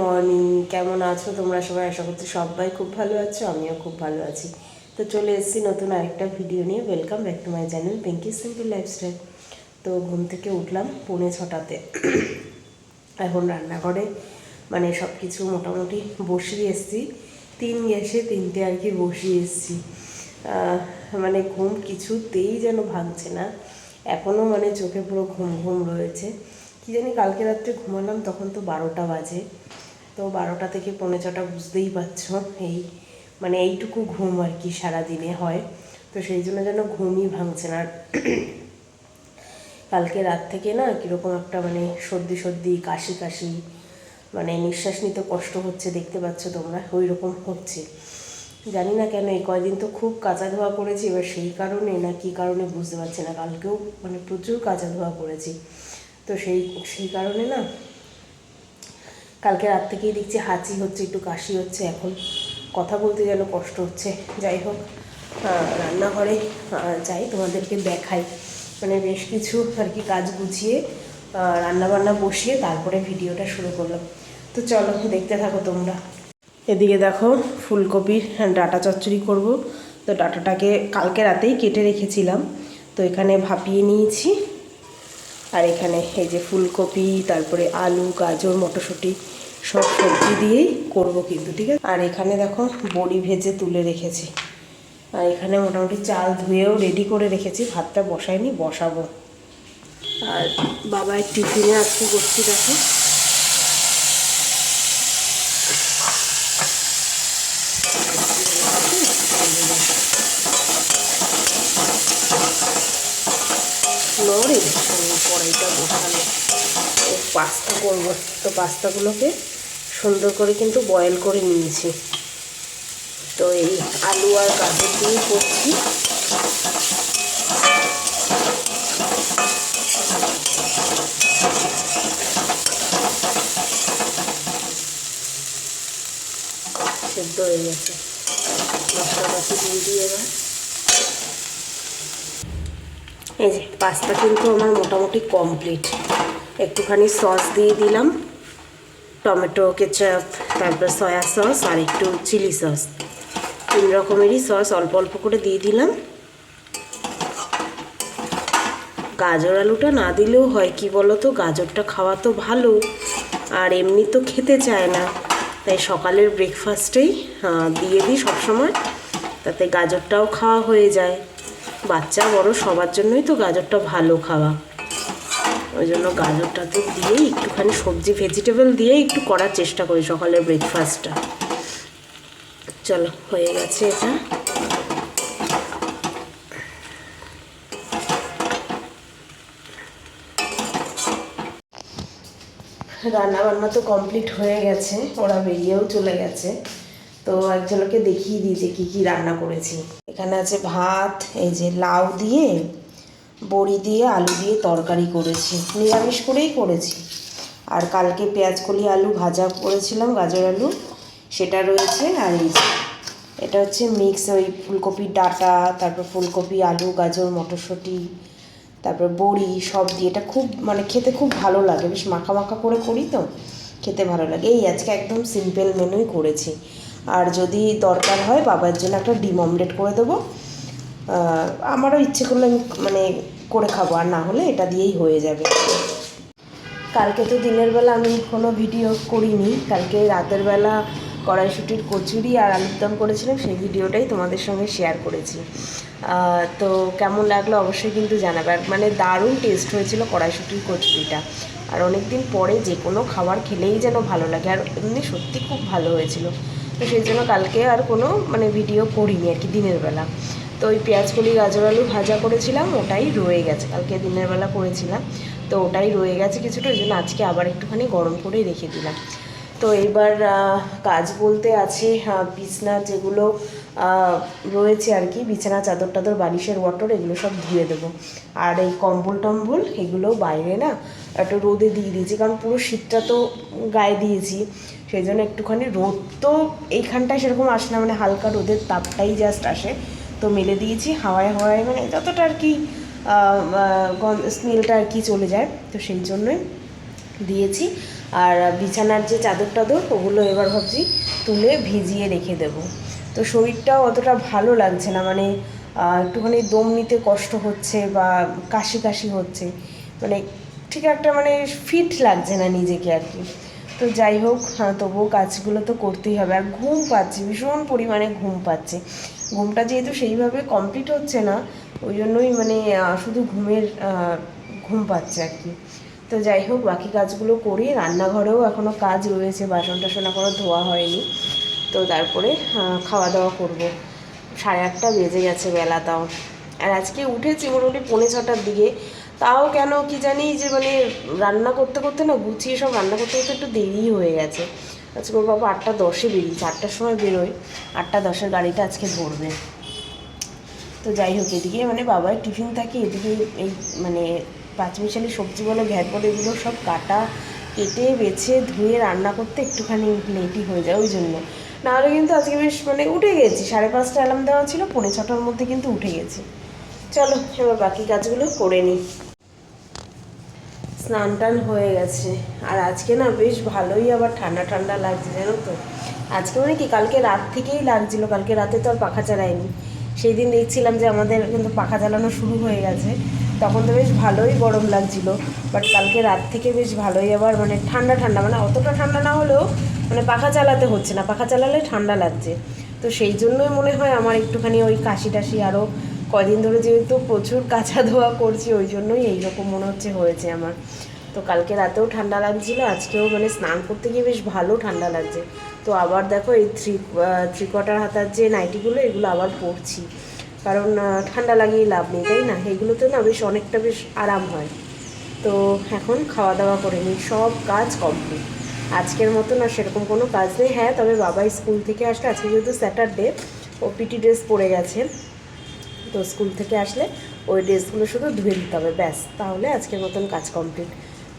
Morning, কেমন আছো? তোমরা সবাই আশা করছি সবাই খুব ভালো আছো, আমিও খুব ভালো আছি। তো চলে এসেছি নতুন আরেকটা ভিডিও নিয়ে। Welcome back to my channel Pinki simple lifestyle তো ঘুম থেকে উঠলাম পৌনে ছটাতে। এখন রান্নাঘরে মানে সব কিছু মোটামুটি বসিয়ে এসেছি। তিন গ্যাসে তিনটে আর কি বসিয়ে এসেছি। মানে ঘুম কিছুতেই যেন ভাঙছে না। এখনও মানে চোখে পুরো ঘুম ঘুম রয়েছে। কি জানি কালকে রাত্রে ঘুমালাম, তখন তো বারোটা বাজে। তো বারোটা থেকে পৌনে ছটা বুঝতেই পারছ, এই মানে এইটুকু ঘুম আর কি সারাদিনে হয়। তো সেই জন্য যেন ঘুমই ভাঙছে না। কালকে রাত থেকে না কীরকম একটা মানে সর্দি সর্দি, কাশি কাশি মানে নিঃশ্বাস নিতে কষ্ট হচ্ছে, দেখতে পাচ্ছ তোমরা ওই রকম হচ্ছে। জানি না কেন এই কয়দিন তো খুব কাঁচা ধোয়া করেছি এবার সেই কারণে না কী কারণে বুঝতে পারছি না, কালকেও মানে প্রচুর কাঁচা ধোয়া করেছি তো সেই সেই কারণে না কালকে রাত থেকেই দেখছি হাঁচি হচ্ছে, একটু কাশি হচ্ছে এখন। কথা বলতে যেন কষ্ট হচ্ছে। যাই হোক রান্নাঘরে যাই, তোমাদেরকে দেখাই। মানে বেশ কিছু আর কি কাজ গুছিয়ে রান্নাবান্না বসিয়ে তারপরে ভিডিওটা শুরু করলাম। তো চলো, দেখতে থাকো তোমরা। এদিকে দেখো, ফুলকপির ডাটা চচ্চড়ি করব। তো ডাটাটাকে কালকে রাতেই কেটে রেখেছিলাম। তো এখানে ভাপিয়ে নিয়েছি। আর এখানে এই যে ফুলকপি, তারপরে আলু, গাজর, মটরশুঁটি সব সবজি দিয়েই করব কিন্তু, ঠিক আছে? আর এখানে দেখো বড়ি ভেজে তুলে রেখেছি। আর এখানে মোটামুটি চাল ধুয়েও রেডি করে রেখেছি, ভাতটা বসাইনি, বসাবো। আর বাবার টিফিনে আজকে করছি দেখো। কড়াইটা বসানো ও পাস্তা করব। তো পাস্তাগুলোকে সুন্দর করে কিন্তু বয়েল করে নিয়েছি। তো এই আলু আর গাজর দিয়ে করছি। সেদ্ধ হয়ে গেছে। মশলা দিয়ে দিই এবার। এই যে, পাস্তা কিন্তু আমার মোটামুটি কমপ্লিট একটুখানি সস দিয়ে দিলাম। টমেটো কেচাপ তারপর সয়া সস আর একটু চিলি সস তিন রকমেরই সস অল্প অল্প করে দিয়ে দিলাম। গাজর আলুটা না দিলেও হয়, কি বলো তো গাজরটা খাওয়া তো ভালো, আর এমনি তো খেতে চায় না। তাই সকালের ব্রেকফাস্টেই দিয়ে দিই সবসময়। তাতে গাজরটাও খাওয়া হয়ে যায়। বাচ্চা বড় সবার জন্যই তো গাজরটা ভালো খাওয়া। ওই জন্য গাজরটা তো দিয়েই একটুখানি সবজি ভেজিটেবল দিয়ে একটু করার চেষ্টা করি সকালের ব্রেকফাস্টটা চলো, হয়ে গেছে এটা। রান্না বান্না তো কমপ্লিট হয়ে গেছে, ওরা বেরিয়েও চলে গেছে। তো একজনকে দেখিয়ে দিই যে কী কী রান্না করেছি। এখানে আছে ভাত, এই যে লাউ দিয়ে, বড়ি দিয়ে, আলু দিয়ে তরকারি করেছি। নিরামিষ করেই করেছি। আর কালকে পেঁয়াজ কলি আলু ভাজা করেছিলাম, গাজর আলু। সেটা রয়েছে, আর এই যে এটা হচ্ছে মিক্স ওই ফুলকপির ডাটা, তারপর ফুলকপি, আলু, গাজর, মটরশুঁটি, তারপর বড়ি সব দিয়ে। এটা খুব মানে খেতে খুব ভালো লাগে, বেশ মাখা মাখা করে করি তো, খেতে ভালো লাগে। এই আজকে একদম সিম্পল মেনুই করেছি। আর যদি দরকার হয় বাবার জন্য একটা ডিম অমলেট করে দেবো। আমারও ইচ্ছে করলে আমি মানে করে খাব, আর না হলে এটা দিয়েই হয়ে যাবে। কালকে তো দিনের বেলা আমি কোনো ভিডিও করিনি। কালকে রাতের বেলা কড়াইশুটির কচুরি আর আলুর দম করেছিলাম, সেই ভিডিওটাই তোমাদের সঙ্গে শেয়ার করেছি। তো কেমন লাগল অবশ্যই কিন্তু জানাবে। আর মানে দারুণ টেস্ট হয়েছিল কড়াইশুটির কচুরিটা। আর অনেক দিন পরে যে কোনো খাবার খেলেই যেন ভালো লাগে। আর এমনি সত্যি খুব ভালো হয়েছিল। তো সেই জন্য কালকে আর কোনো মানে ভিডিও করিনি আর কি দিনের বেলা। তো ওই পেঁয়াজ, কলি, গাজর, আলু ভাজা করেছিলাম, ওটাই রয়ে গেছে। কালকে দিনের বেলা করেছিলাম, তো ওটাই রয়ে গেছে কিছুটা, ওই জন্য আজকে আবার একটুখানি গরম করে রেখে দিলাম। তো এবার কাজ বলতে আছে বিছনা যেগুলো রয়েছে আর কি, বিছানা, চাদর টাদর, বালিশের ওয়াটর, এগুলো সব ধুয়ে দেবো। আর এই কম্বল টম্বল, এগুলো বাইরে না একটু রোদে দিয়ে দিয়েছি, কারণ পুরো শীতটা তো গায়ে দিয়েছি। সেই জন্য একটুখানি রোদ তো এইখানটায় সেরকম আসে না মানে হালকা রোদের তাপটাই জাস্ট আসে। তো মেলে দিয়েছি, হাওয়ায় হাওয়ায় মানে যতটা আর কি স্মেলটা আর কি চলে যায়। তো সেই জন্যই দিয়েছি। আর বিছানার যে চাদর টাদর, ওগুলো এবার ভাবছি তুলে ভিজিয়ে রেখে দেব। তো শরীরটাও অতটা ভালো লাগছে না মানে একটুখানি দম নিতে কষ্ট হচ্ছে বা কাশি কাশি হচ্ছে। মানে ঠিক একটা মানে ফিট লাগছে না নিজেকে আর কি। তো যাই হোক হ্যাঁ, তবুও কাজগুলো তো করতেই হবে। আর ঘুম পাচ্ছি ভীষণ পরিমাণে ঘুম পাচ্ছে। ঘুমটা যেহেতু সেইভাবে কমপ্লিট হচ্ছে না ওই জন্যই মানে শুধু ঘুমের ঘুম পাচ্ছে আর কি। তো যাই হোক বাকি কাজগুলো করি। রান্নাঘরেও এখনও কাজ রয়েছে বাসন টাসন এখনও ধোয়া হয়নি। তো তারপরে খাওয়া দাওয়া করব। সাড়ে আটটা বেজে গেছে বেলা তাও। আর আজকে উঠেছি মোটামুটি পৌনে ছটার দিকে। তাও কেন কি জানি যে মানে রান্না করতে করতে না গুছিয়ে সব রান্না করতে করতে একটু দেরি হয়ে গেছে। আজকে ওর বাবা, আটটা দশে বেরিয়েছে আটটার সময় বেরোয় আটটা দশের গাড়িটা আজকে ধরবে। তো যাই হোক, এদিকে মানে বাবার টিফিন থাকে, এদিকে এই মানে পাঁচমিশালি সবজি বলো, ঘ্যাট এগুলো সব কাটা, কেটে, বেছে, ধুয়ে, রান্না করতে একটুখানি লেটই হয়ে যায়, ওই জন্য। নাহলে কিন্তু আজকে বেশ মানে উঠে গেছি, সাড়ে পাঁচটা অ্যালার্ম দেওয়া ছিল, পৌনে ছটার মধ্যে কিন্তু উঠে গেছি। চলো, এবার বাকি কাজগুলো করে নিই। স্নান টান হয়ে গেছে। আর আজকে না বেশ ভালোই আবার ঠান্ডা ঠান্ডা লাগছে, জানো তো? আজকে মানে কি, কালকে রাত থেকেই লাগছিল, কালকে রাতে তো আর পাখা চালাইনি সেই দিন দেখছিলাম যে আমাদের কিন্তু পাখা চালানো শুরু হয়ে গেছে। তখন তো বেশ ভালোই গরম লাগছিল বাট কালকে রাত থেকে বেশ ভালোই আবার মানে ঠান্ডা ঠান্ডা মানে অতটা ঠান্ডা না হলেও মানে পাখা চালাতে হচ্ছে না, পাখা চালালে ঠান্ডা লাগছে। তো সেই জন্যই মনে হয় আমার একটুখানি ওই কাশি টাশি আরও কদিন ধরে যেহেতু প্রচুর কাঁচা ধোয়া করছি, ওই জন্যই এইরকম মনে হচ্ছে হয়েছে আমার। তো কালকে রাতেও ঠান্ডা লাগছিল, আজকেও মানে স্নান করতে গিয়ে বেশ ভালো ঠান্ডা লাগছে। তো আবার দেখো এই থ্রি থ্রি কোয়ার্টার হাতার যে নাইটিগুলো, এগুলো আবার পরছি। কারণ ঠান্ডা লাগিয়ে লাভ নেই, তাই না? এগুলোতে না বেশ অনেকটা বেশ আরাম হয়। তো এখন খাওয়া দাওয়া করে নিই, সব কাজ কমপ্লিট। আজকের মতো না সেরকম কোনো কাজ নেই। হ্যাঁ তবে বাবা স্কুল থেকে আসলে, আজকে যেহেতু স্যাটারডে, ও পিটি ড্রেস পরে গেছে। তো স্কুল থেকে আসলে ওই ড্রেসগুলো শুধু ধুয়ে দিতে হবে, ব্যাস। তাহলে আজকের মতন কাজ কমপ্লিট।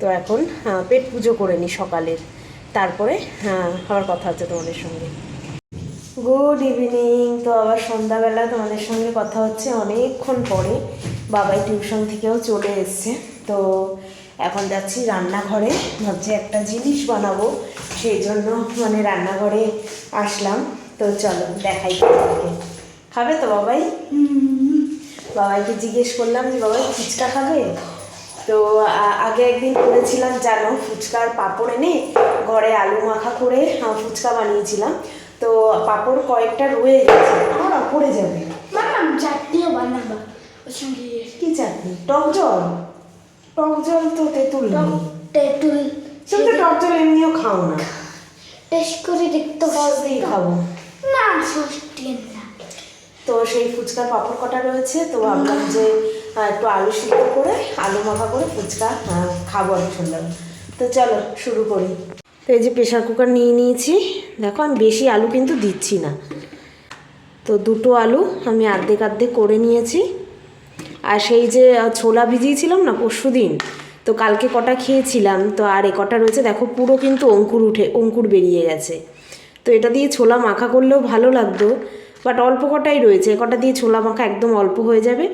তো এখন পেট পুজো করে নিই সকালের। তারপরে আবার কথা হচ্ছে তোমাদের সঙ্গে। Good evening. তো আবার সন্ধ্যাবেলা তোমাদের সঙ্গে কথা হচ্ছে অনেকক্ষণ পরে। বাবাই টিউশন থেকেও চলে এসছে। তো এখন যাচ্ছি রান্নাঘরে। ভাবছি একটা জিনিস বানাবো। সেই জন্য মানে রান্নাঘরে আসলাম। তো চলো দেখাই খাবে তো বাবাই? বাবাইকে জিজ্ঞেস করলাম যে বাবাই ফুচকা খাবে? তো আগে একদিন করেছিলাম জানো ফুচকার পাঁপড় এনে ঘরে আলু মাখা করে ফুচকা বানিয়েছিলাম। তো পাঁপড় কয়েকটা রয়ে গেছে আমার পড়ে যাবে। চাটনিও বানাবা কি চাটনি? টক জল? টক জল তো তেঁতুল তেঁতুল। তুমি তো টক জল এমনিও খাও না। টেস্ট করে দেখতে সস দিয়ে খাব। না সস্টি না। তো সেই ফুচকার পাঁপড় কটা রয়েছে, তো ভাবলাম যে একটু আলু সিদ্ধ করে, আলু মাখা করে ফুচকা খাব আমি শুনলাম তো চলো, শুরু করি। তো এই যে প্রেশার কুকার নিয়ে নিয়েছি, দেখো আমি বেশি আলু কিন্তু দিচ্ছি না। তো দুটো আলু আমি অর্ধেক অর্ধেক করে নিয়েছি। আর সেই যে ছোলা ভিজিয়েছিলাম না পরশু দিন, তো কালকে কটা খেয়েছিলাম, তো আর এ কটা রয়েছে, দেখো পুরো কিন্তু অঙ্কুর উঠে, অঙ্কুর বেরিয়ে গেছে। তো এটা দিয়ে ছোলা মাখা করলেও ভালো লাগতো। বাট অল্প কটাই রয়েছে, কটা দিয়ে ছোলা মাখা একদম অল্প হয়ে যাবে।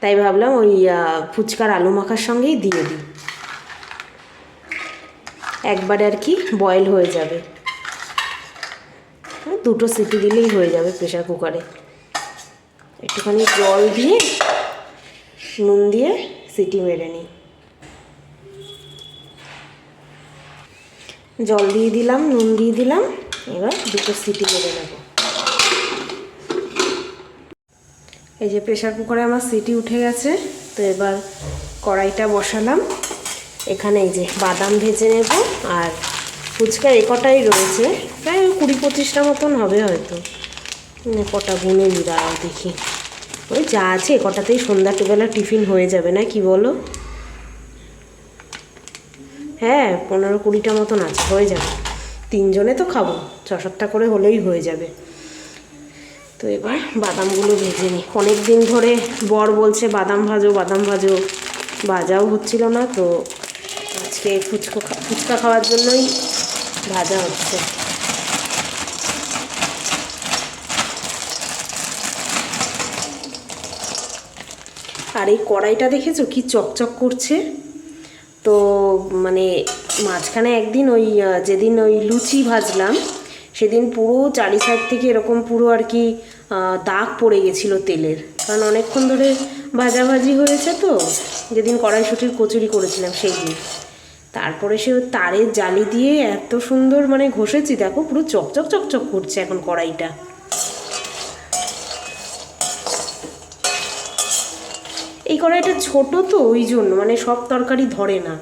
তাই ভাবলাম ওই ফুচকার আলু মাখার সঙ্গেই দিয়ে দিই। একবারে আর কি বয়েল হয়ে যাবে। দুটো সিটি দিলেই হয়ে যাবে প্রেশার কুকারে একটুখানি জল দিয়ে নুন দিয়ে সিটি মেরে নিই। জল দিয়ে দিলাম, নুন দিয়ে দিলাম, এবার দুটো সিটি মেরে নেব। এই যে প্রেশার কুকারে আমার সিটি উঠে গেছে, তো এবার কড়াইটা বসালাম। এখানে এই যে বাদাম ভেজে নেব, আর ফুচকা এ কটাই রয়েছে, প্রায় ওই কুড়ি পঁচিশটা মতন হবে হয়তো। কটা গুনে নি দাঁড়াও দেখি। ওই যা আছে কটাতেই সন্ধ্যাবেলা টিফিন হয়ে যাবে, না কি বলো? হ্যাঁ পনেরো কুড়িটা মতন আছে, হয়ে যাবে। তিনজনে তো খাব, ছ সাতটা করে হলেই হয়ে যাবে। তো এবার বাদামগুলো ভেজে নিই। অনেক দিন ধরে বর বলছে বাদাম ভাজো বাদাম ভাজো। ভাজাও হচ্ছিল না, তো আজকে ফুচকা ফুচকা খাওয়ার জন্যই ভাজা হচ্ছে। আর এই কড়াইটা দেখেছ কি চকচক করছে? তো মানে মাঝখানে একদিন ওই যেদিন ওই লুচি ভাজলাম, সেদিন পুরো চারি সাইড থেকে এরকম পুরো আর কি দাগ পড়ে গেছিল তেলের। কারণ অনেকক্ষণ ধরে ভাজাভাজি হয়েছে তো, যেদিন কড়াইশুটির কচুরি করেছিলাম সেই দিন। তারপরে সে তারের জালি দিয়ে এত সুন্দর মানে ঘষেছি, দেখো পুরো চকচক চকচক করছে এখন কড়াইটা। এই কড়াইটা ছোট তো, ওই জন্য মানে সব তরকারি ধরে না।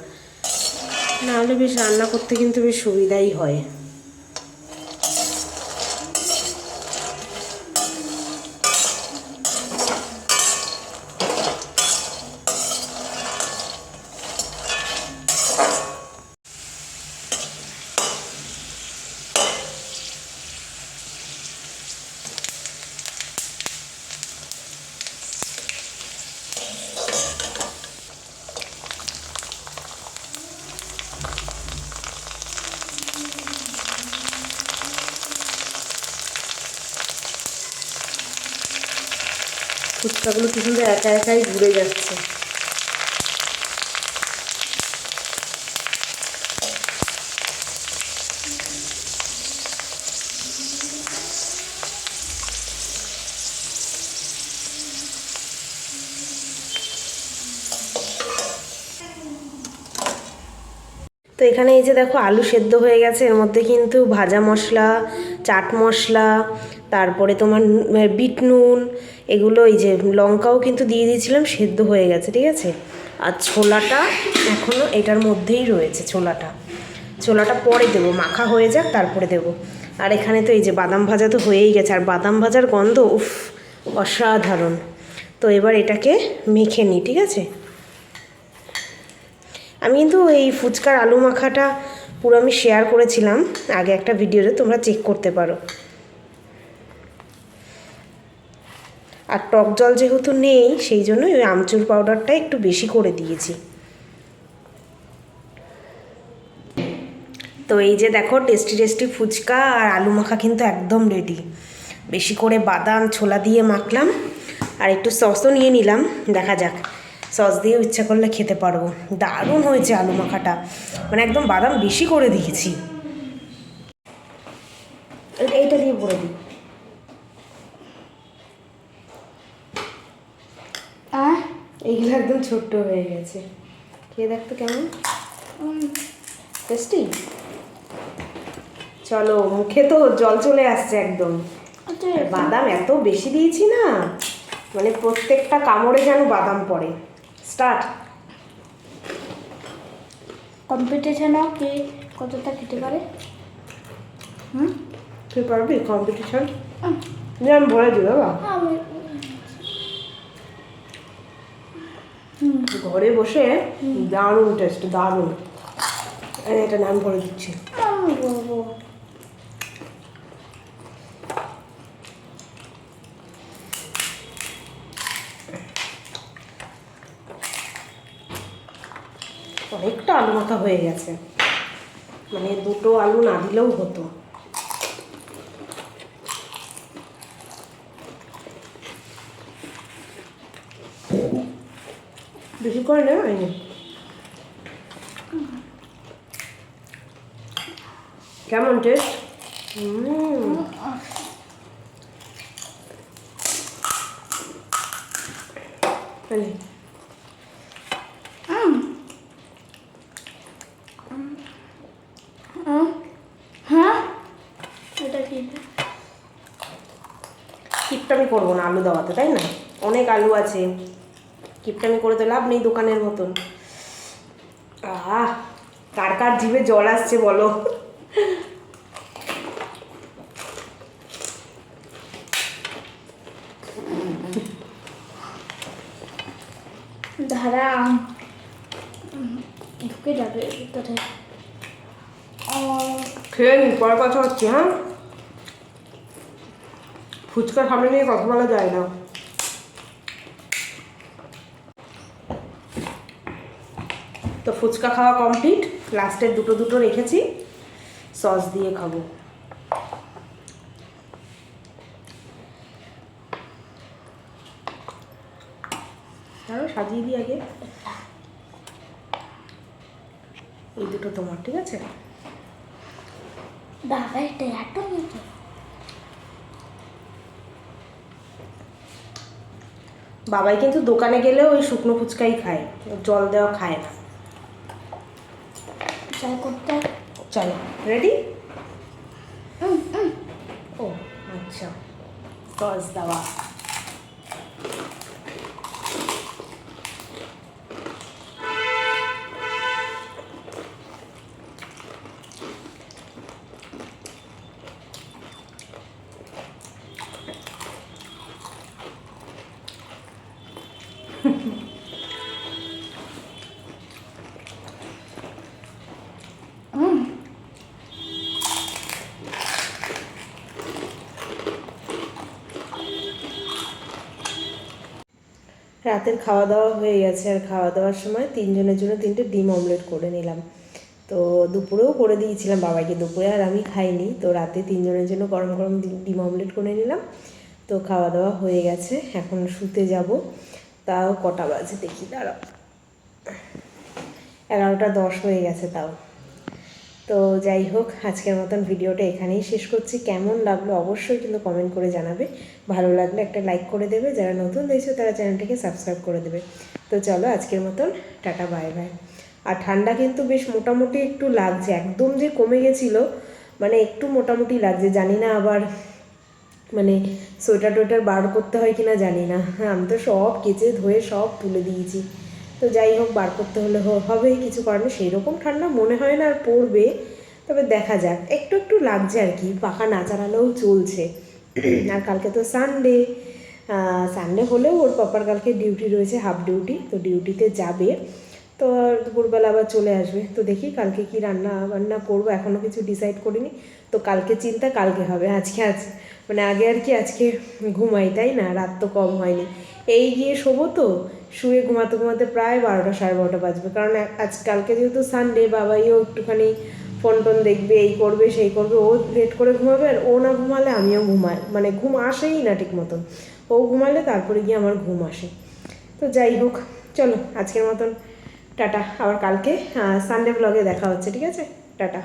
নাহলে বেশ রান্না করতে কিন্তু বেশ সুবিধাই হয়। ফুচকাগুলো কি সুন্দর একা একাই ঘুরে যাচ্ছে। তো এখানে এই যে দেখো আলু সেদ্ধ হয়ে গেছে, এর মধ্যে কিন্তু ভাজা মশলা চাট মশলা, তারপরে তোমার বিট নুন, এগুলো এই যে লঙ্কাও কিন্তু দিয়ে দিয়েছিলাম, সেদ্ধ হয়ে গেছে, ঠিক আছে? আর ছোলাটা এখনও এটার মধ্যেই রয়েছে, ছোলাটা। ছোলাটা পরে দেবো, মাখা হয়ে যাক, তারপরে দেবো। আর এখানে তো এই যে বাদাম ভাজা তো হয়েই গেছে, আর বাদাম ভাজার গন্ধ, উফ, অসাধারণ। তো এবার এটাকে মেখে নিই, ঠিক আছে? আমি কিন্তু এই ফুচকার আলু মাখাটা পুরো আমি শেয়ার করেছিলাম, আগে একটা ভিডিওতে তোমরা চেক করতে পারো। আর টক জল যেহেতু নেই, সেই জন্য ওই আমচুর পাউডারটা একটু বেশি করে দিয়েছি। তো এই যে দেখো টেস্টি টেস্টি ফুচকা আর আলু মাখা কিন্তু একদম রেডি বেশি করে বাদাম, ছোলা দিয়ে মাখলাম, আর একটু সসও নিয়ে নিলাম, দেখা যাক। সস দিয়েও ইচ্ছা করলে খেতে পারব। দারুণ হয়েছে আলু মাখাটা। মানে একদম বাদাম বেশি করে দিয়েছি। এইটা দিয়ে ভরে দিই। আহ এইগুলো একদম ছোট্ট হয়ে গেছে। খেয়ে দেখতো কেমন। টেস্টি? চলো মুখে তো জল চলে আসছে একদম। বাদাম এত বেশি দিয়েছি না। মানে প্রত্যেকটা কামড়ে যেন বাদাম পড়ে। স্টার্ট কম্পিটিশনও কে? কতটা খেতে পারে? হুম? তুই পারবি কম্পিটিশন আমি বলে দিই বাবা। আমি ঘরে বসে দারুণ টেস্ট দারুণ। এটা নাম বলে দিচ্ছি। অনেকটা আলু মাথা হয়ে গেছে। মানে দুটো আলু না দিলেও হতো। বেশি করে নেবে হয়নি? কেমন টেস্ট হুম হুম হ্যাঁ এটা কি কিপটামি করব না আলু দেওয়াতে তাই না? অনেক আলু আছে। কিপটামি করে তো লাভ নেই দোকানের মতন। আহ কার কার জিভে জল আসছে বলো? ধারা ঢুকে যাবে ও খেয়ে নি পরে কথা হচ্ছে হ্যাঁ? ফুচকা সামনে নিয়ে কথা বলা যায় না। তো ফুচকা খাওয়া কমপ্লিট লাস্টের দুটো দুটো রেখেছি। সস দিয়ে খাব। সাজিয়ে দিই আগে। এই দুটো তোমার, ঠিক আছে? বাবা এটা এত নিচে বাবাই কিন্তু দোকানে গেলে ওই শুকনো ফুচকাই খায় জল দেওয়া খায় না। চাই করতে চলো। রেডি। ও আচ্ছা। টস দেওয়া। রাতের খাওয়া দাওয়া হয়ে গেছে। আর খাওয়া দাওয়ার সময় তিনজনের জন্য তিনটে ডিম অমলেট করে নিলাম। তো দুপুরেও করে দিয়েছিলাম বাবাকে দুপুরে, আর আমি খাইনি। তো রাতে তিনজনের জন্য গরম গরম ডিম- অমলেট করে নিলাম। তো খাওয়া দাওয়া হয়ে গেছে। এখন শুতে যাব। তাও কটা বাজে দেখি, দাঁড়াও। এগারোটা দশ হয়ে গেছে তাও। তো যাই হোক, আজকের মতন ভিডিওটা এখানেই শেষ করছি। কেমন লাগল অবশ্যই কিন্তু কমেন্ট করে জানাবে। ভালো লাগলে একটা লাইক করে দেবে। যারা নতুন দেখছ, তারা চ্যানেলটাকে সাবস্ক্রাইব করে দেবে। তো চলো আজকের মতন, টাটা বাই বাই আর ঠান্ডা কিন্তু বেশ মোটামুটি একটু লাগছে, একদম যে কমে গেছিল মানে একটু মোটামুটি লাগছে। জানি না আবার মানে সোয়েটার টোয়েটার বার করতে হয় কিনা জানি না। হ্যাঁ আমি তো সব কেচে ধুয়ে সব তুলে দিয়েছি। তো যাই হোক, বার করতে হলে হবে কিছু কারণে। সেই রকম ঠান্ডা মনে হয় না আর পড়বে। তবে দেখা যাক, একটু একটু লাগছে আর কি। পাখা না চালালেও চলছে। আর কালকে তো সানডে সানডে হলেও ওর পাপার কালকে ডিউটি রয়েছে হাফ ডিউটি তো ডিউটিতে যাবে। তো দুপুরবেলা আবার চলে আসবে। তো দেখি কালকে কি রান্না বান্না করব এখনও কিছু ডিসাইড করিনি। তো কালকে চিন্তা, কালকে হবে, আজকে আজ মানে আগে আর কি আজকে ঘুমাই, তাই না? রাত তো কম হয়নি। এই গিয়ে শোবো তো, শুয়ে ঘুমাতে ঘুমাতে প্রায় বারোটা, সাড়ে বারোটা বাজবে। কারণ আজ, কালকে যেহেতু সানডে বাবাইও একটুখানি ফোন টোন দেখবে, এই করবে, সেই করবে, ও লেট করে ঘুমাবে আর ও না ঘুমালে আমিও ঘুমাই মানে ঘুম আসেই না ঠিক মতন ও ঘুমালে তারপরে গিয়ে আমার ঘুম আসে। তো যাই হোক, চলো আজকের মতন, টাটা। আবার কালকে সানডে ব্লগে দেখা হচ্ছে, ঠিক আছে? টাটা।